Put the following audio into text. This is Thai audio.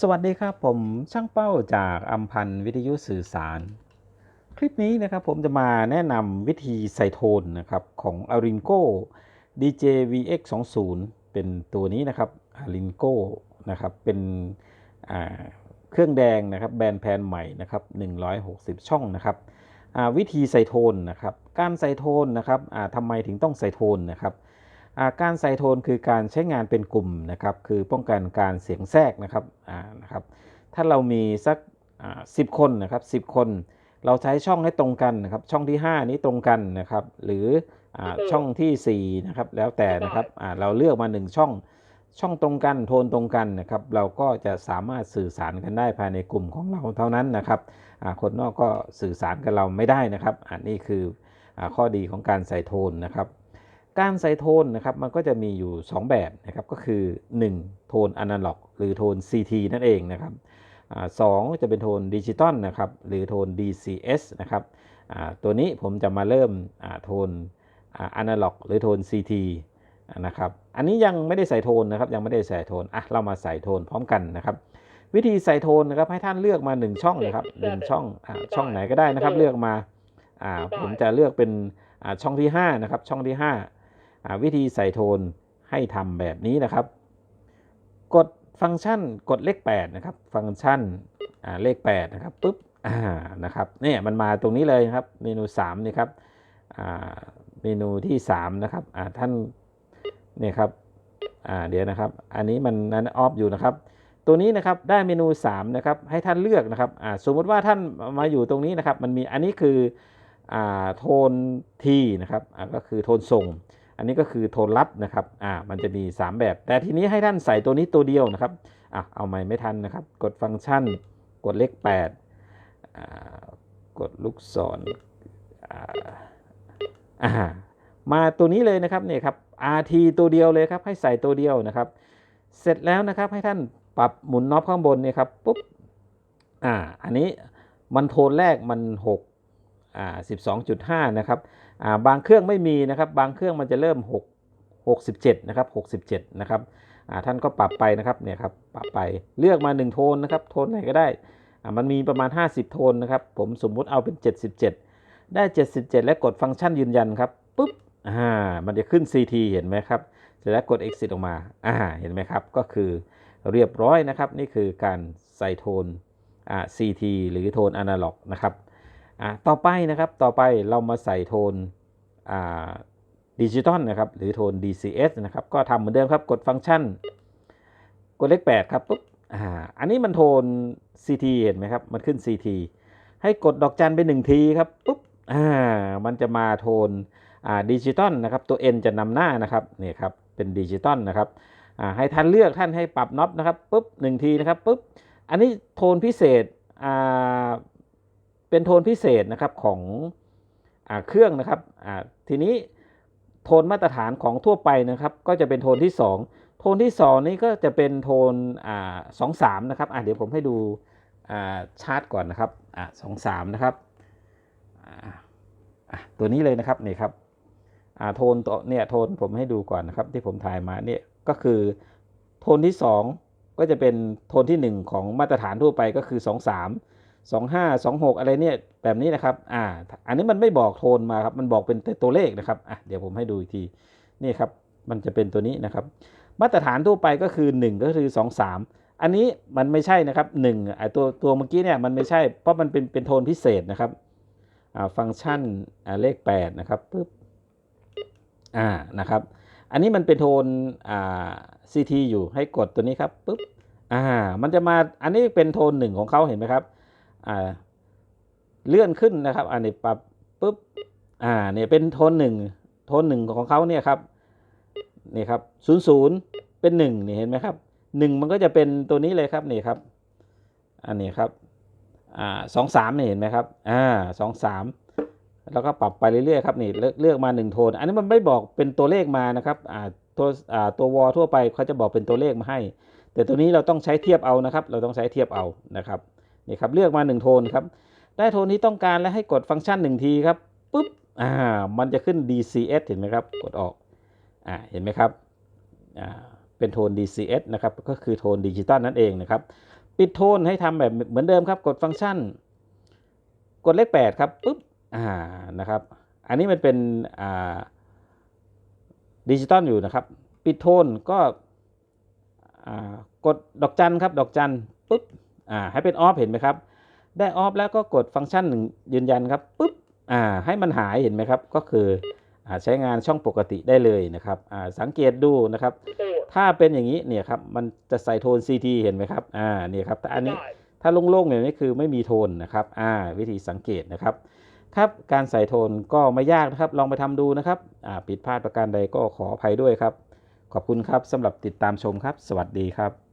สวัสดีครับผมช่างเป้าจากอัมพันธ์วิทยุสื่อสาร คลิปนี้นะครับผมจะมาแนะนำวิธีใส่โทนนะครับของ a r i n c o DJ VX 20เป็นตัวนี้นะครับ a r i n c o นะครับเป็นเครื่องแดงนะครับแบรนด์แพนใหม่นะครับ160 ช่องนะครับวิธีใส่โทนนะครับการใส่โทนนะครับทำไมถึงต้องใส่โทนนะครับ การใส่โทนคือการใช้งานเป็นกลุ่มนะครับคือป้องกันการเสียงแทรกนะครับอ่านะครับถ้าเรามีสักสิบคนนะครับสิบคน เราใช้ช่องให้ตรงกันนะครับช่องที่ 5 นี้ตรงกันนะครับหรืออาช่องที่4นะครับแล้วแต่นะครับอ่าเราเลือกมา 1 ช่องช่องตรงกันโทนตรงกันนะครับเราก็จะสามารถสื่อสารกันได้ภายในกลุ่มของเราเท่านั้นนะครับอ่าคนนอกก็สื่อสารกับเราไม่ได้นะครับอันนี้คืออาข้อดีของการใส่โทนนะครับ การใส่โทนนะครับมันก็จะมีอยู่ 2 แบบนะครับก็คือ 1 โทนอนาล็อกหรือโทน CT นั่นเองนะครับอาสองจะเป็นโทนดิจิตอลนะครับหรือโทน DCS นะครับอ่าตัวนี้ผมจะมาเริ่มอ่าโทนอนาล็อกหรือโทน CT นะครับอันนี้ยังไม่ได้ใส่โทนนะครับยังไม่ได้ใส่โทนอะเรามาใส่โทนพร้อมกันนะครับวิธีใส่โทนนะครับให้ท่านเลือกมา 1 ช่องนะครับหนึ่งช่องอ่าช่องไหนก็ได้นะครับเลือกมาอ่าผมจะเลือกเป็นอ่าช่องที่5นะครับช่องที่5อ่า วิธีใส่โทนให้ทำแบบนี้นะครับ กดฟังก์ชันกดเลข 8 นะครับ ฟังก์ชันเลข 8 นะครับปุ๊บนะครับเนี่ยมันมาตรงนี้เลยครับเมนู3นี่ครับเมนูที่ 3 นะครับท่านเนี่ยครับเดี๋ยวนะครับ อันนี้มันนั้นออฟอยู่นะครับ ตัวนี้นะครับได้เมนู3นะครับให้ท่านเลือกนะครับสมมติว่าท่านมาอยู่ตรงนี้นะครับ มันมีอันนี้คืออโทนทีนะครับก็คือโทนส่ง อันนี้ก็คือโทนรับนะครับอ่ามันจะมี 3 แบบ แต่ทีนี้ให้ท่านใส่ตัวนี้ตัวเดียวนะครับอะเอาไม่ไม่ทันนะครับ กดฟังก์ชัน กดเลข8อ่ากดลูกศรอ่ามาตัวนี้เลยนะครับเนี่ยครับ RT ตัวเดียวเลยครับให้ใส่ตัวเดียวนะครับ เสร็จแล้วนะครับให้ท่านปรับหมุนน็อปข้างบนเนี่ยครับปุ๊บอ่าอันนี้มันโทนแรกมัน 6 12.5 นะครับอ่าบางเครื่องไม่มีนะครับ บางเครื่องมันจะเริ่ม 6 67 นะครับ 67 นะครับอ่าท่านก็ปรับไปนะครับเนี่ยครับปรับไปเลือกมา 1 โทนนะครับ โทนไหนก็ได้อ่ามันมีประมาณ 50 โทนนะครับ ผมสมมุติเอาเป็น 77 ได้ 77 และกดฟังก์ชันยืนยันครับปุ๊บอ่ามันจะขึ้น CT เห็นไหมครับเสร็จแล้วกด exit ออกมาอ่าเห็นไหมครับ ก็คือเรียบร้อยนะครับ นี่คือการใส่โทนอ่า CT หรือโทนอนาล็อกนะครับ อะต่อไปนะครับต่อไปเรามาใส่โทนดิจิตอลนะครับหรือโทน DCS นะครับก็ทำเหมือนเดิมครับกดฟังก์ชัน กดเลข8ครับปุ๊บอ่าอันนี้มันโทน CT เห็นไหมครับ มันขึ้น CT ให้กดดอกจันไป1ทีครับปุ๊บอ่ามันจะมาโทนอ่าดิจิตอลนะครับตัว N จะนำหน้านะครับนี่ครับเป็นดิจิตอลนะครับอ่าให้ท่านเลือกท่านให้ปรับน็อปนะครับปุ๊บหนึ่งทีนะครับปุ๊บอันนี้โทนพิเศษอ่า เป็นโทนพิเศษนะครับของอเครื่องนะครับทีนี้โทนมาตรฐานของทั่วไปนะครับ ก็จะเป็นโทนที่ 2 โทนที่ 2 นี้ก็จะเป็นโทนสองสามนะครับเดี๋ยวผมให้ดูชาร์ตก่อนนะครับสองสามนะครับตัวนี้เลยนะครับนี่ครับโทนตัวเนี่ยโทนผมให้ดูก่อนนะครับที่ผมถ่ายมาเนี่ยก็คือโทนที่ 2 ก็จะเป็นโทนที่ 1 ของมาตรฐานทั่วไปก็คือ 2 3 25 26 อะไรเนี่ยแบบนี้นะครับอ่าอันนี้มันไม่บอกโทนมาครับมันบอกเป็นตัวเลขนะครับอะเดี๋ยวผมให้ดูอีกทีนี่ครับมันจะเป็นตัวนี้นะครับ มาตรฐานทั่วไปก็คือ 1 ก็คือ 2 3 อันนี้มันไม่ใช่นะครับ1ไอตัวตัวเมื่อกี้เนี่ยมันไม่ใช่เพราะมันเป็นเป็นโทนพิเศษนะครับอ่าฟังก์ชันอ่าเลข 8 นะครับปึ๊บอ่านะครับอันนี้มันเป็นโทนอ่า CT อยู่ให้กดตัวนี้ครับปึ๊บอ่ามันจะมาอันนี้เป็นโทนหนึ่งของเขาเห็นไหมครับ เลื่อนขึ้นนะครับ อันนี้ปรับปุ๊บอ่าเนี่ยเป็นโทนหนึ่งโทนหนึ่งของเขาเนี่ยครับนี่ครับศูนย์ศูนย์เป็นหนึ่งนี่เห็นไหมครับหนึ่งมันก็จะเป็นตัวนี้เลยครับนี่ครับ อันนี้ครับอ่าสองสามนี่เห็นไหมครับอ่าสองสามแล้วก็ปรับไปเรื่อยๆครับนี่เลือกมาหนึ่งโทน อันนี้มันไม่บอกเป็นตัวเลขมานะครับอ่าตัวอ่าตัววอลทั่วไปเขาจะบอกเป็นตัวเลขมาให้ แต่ตัวนี้เราต้องใช้เทียบเอานะครับ เราต้องใช้เทียบเอานะครับ นี่ครับเลือกมา 1 โทนครับ ได้โทนที่ต้องการแล้วให้กดฟังก์ชัน 1 ทีครับปุ๊บอ่ามันจะขึ้น DCS เห็นไหมครับ กดออกอ่าเห็นไหมครับอ่าเป็นโทน DCS นะครับก็คือโทนดิจิตอลนั่นเองนะครับ ปิดโทนให้ทำแบบเหมือนเดิมครับ กดฟังก์ชัน กดเลข8ครับปุ๊บอ่านะครับ อันนี้มันเป็นอ่าดิจิตอลอยู่นะครับ ปิดโทนก็กดดอกจันครับ ดอกจันปุ๊บ อ่าให้เป็นออฟเห็นไหมครับ ได้ออฟแล้วก็กดฟังก์ชันหนึ่งยืนยันครับปุ๊บอ่าให้มันหายเห็นไหมครับ ก็คืออ่าใช้งานช่องปกติได้เลยนะครับอ่าสังเกตดูนะครับ ถ้าเป็นอย่างนี้เนี่ยครับมันจะใส่โทน CT เห็นไหมครับอ่าเนี่ยครับแต่อันนี้ถ้าโล่งๆอย่างนี้คือไม่มีโทนนะครับอ่าวิธีสังเกตนะครับครับการใส่โทนก็ไม่ยากนะครับ ลองไปทำดูนะครับอ่าผิดพลาดประการใดก็ขออภัยด้วยครับ ขอบคุณครับสำหรับติดตามชมครับ สวัสดีครับ